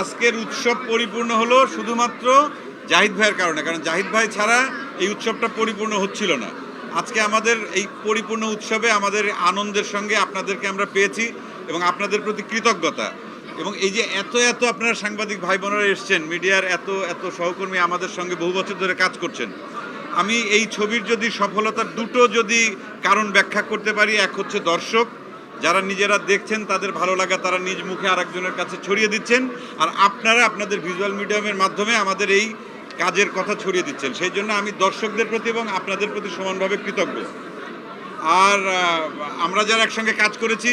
আজকের উৎসব পরিপূর্ণ হলো শুধুমাত্র জাহিদ ভাইয়ের কারণে, কারণ জাহিদ ভাই ছাড়া এই উৎসবটা পরিপূর্ণ হচ্ছিল না। আজকে আমাদের এই পরিপূর্ণ উৎসবে আমাদের আনন্দের সঙ্গে আপনাদেরকে আমরা পেয়েছি এবং আপনাদের প্রতি কৃতজ্ঞতা। এবং এই যে এত এত আপনারা সাংবাদিক ভাই বোনেরা এসছেন, মিডিয়ার এত এত সহকর্মী আমাদের সঙ্গে বহু বছর ধরে কাজ করছেন, আমি এই ছবির যদি সফলতার দুটো যদি কারণ ব্যাখ্যা করতে পারি, এক হচ্ছে দর্শক যারা নিজেরা দেখছেন, তাদের ভালো লাগা তারা নিজ মুখে আরেকজনের কাছে ছড়িয়ে দিচ্ছেন। আর আপনারা আপনাদের ভিজুয়াল মিডিয়ামের মাধ্যমে আমাদের এই কাজের কথা ছড়িয়ে দিচ্ছেন। সেই জন্য আমি দর্শকদের প্রতি এবং আপনাদের প্রতি সমানভাবে কৃতজ্ঞ। আর আমরা যারা একসঙ্গে কাজ করেছি,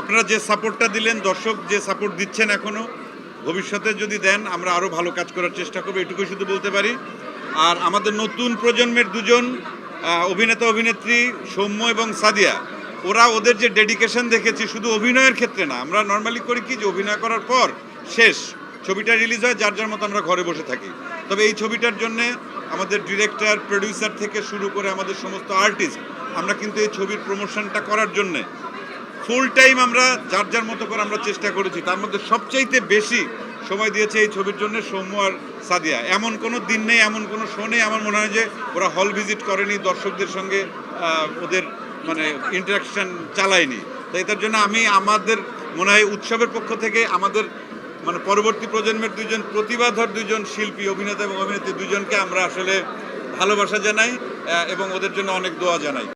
আপনারা যে সাপোর্টটা দিলেন, দর্শক যে সাপোর্ট দিচ্ছেন এখনও ভবিষ্যতে যদি দেন, আমরা আরও ভালো কাজ করার চেষ্টা করব এটুকু শুধু বলতে পারি। আর আমাদের নতুন প্রজন্মের দুজন অভিনেতা অভিনেত্রী সৌম্য এবং সাদিয়া ওরা ওদের যে ডেডিকেশন দেখেছি শুধু অভিনয়ের ক্ষেত্রে না, আমরা নর্মালি করি কি যে অভিনয় করার পর শেষ ছবিটা রিলিজ হয়, যার যার মতো আমরা ঘরে বসে থাকি। তবে এই ছবিটার জন্যে আমাদের ডিরেক্টর প্রডিউসার থেকে শুরু করে আমাদের সমস্ত আর্টিস্ট আমরা কিন্তু এই ছবির প্রমোশনটা করার জন্যে ফুল টাইম আমরা যার যার মতো করে আমরা চেষ্টা করেছি। তার মধ্যে সবচাইতে বেশি সময় দিয়েছে এই ছবির জন্য সৌম্য আর সাদিয়া। এমন কোনো দিন নেই, এমন কোনো শো নেই, আমার মনে হয় যে ওরা হল ভিজিট করেনি দর্শকদের সঙ্গে ওদের মানে ইন্টারাকশন চালাইনি। তো এটার জন্য আমি আমাদের, মনে হয় উৎসবের পক্ষ থেকে আমাদের মানে পরবর্তী প্রজন্মের দুজন প্রতিভাধর দুজন শিল্পী, অভিনেতা এবং অভিনেত্রী দুজনকে আমরা আসলে ভালোবাসা জানাই এবং ওদের জন্য অনেক দোয়া জানাই।